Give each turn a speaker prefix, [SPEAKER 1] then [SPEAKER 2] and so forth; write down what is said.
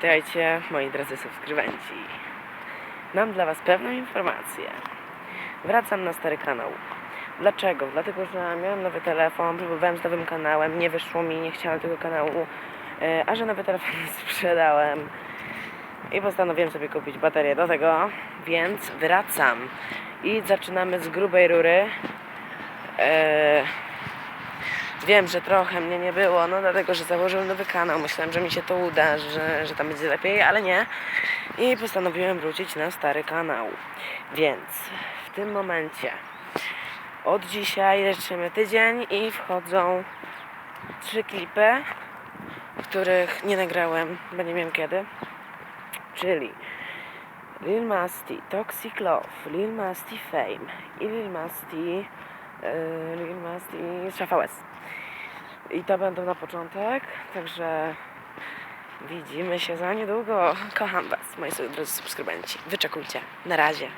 [SPEAKER 1] Witajcie moi drodzy subskrybenci. Mam dla Was pewną informację. Wracam na stary kanał. Dlaczego? Dlatego, że miałem nowy telefon, próbowałem z nowym kanałem, nie wyszło mi, nie chciałem tego kanału, e, a że nowy telefon sprzedałem i postanowiłem sobie kupić baterię do tego, więc wracam i zaczynamy z grubej rury. E, Wiem, że trochę mnie nie było, no dlatego, że założyłem nowy kanał. Myślałem, że mi się to uda, że, że tam będzie lepiej, ale nie. I postanowiłem wrócić na stary kanał. Więc w tym momencie od dzisiaj leczymy tydzień i wchodzą trzy klipy, których nie nagrałem, bo nie wiem kiedy. Czyli Lil Masti, Toxic Love, Lil Masti Fame i Lil Masti, yy, Lil Masti Szafa West. I to będą na początek, także widzimy się za niedługo. Kocham Was, moi drodzy subskrybenci. Wyczekujcie. Na razie.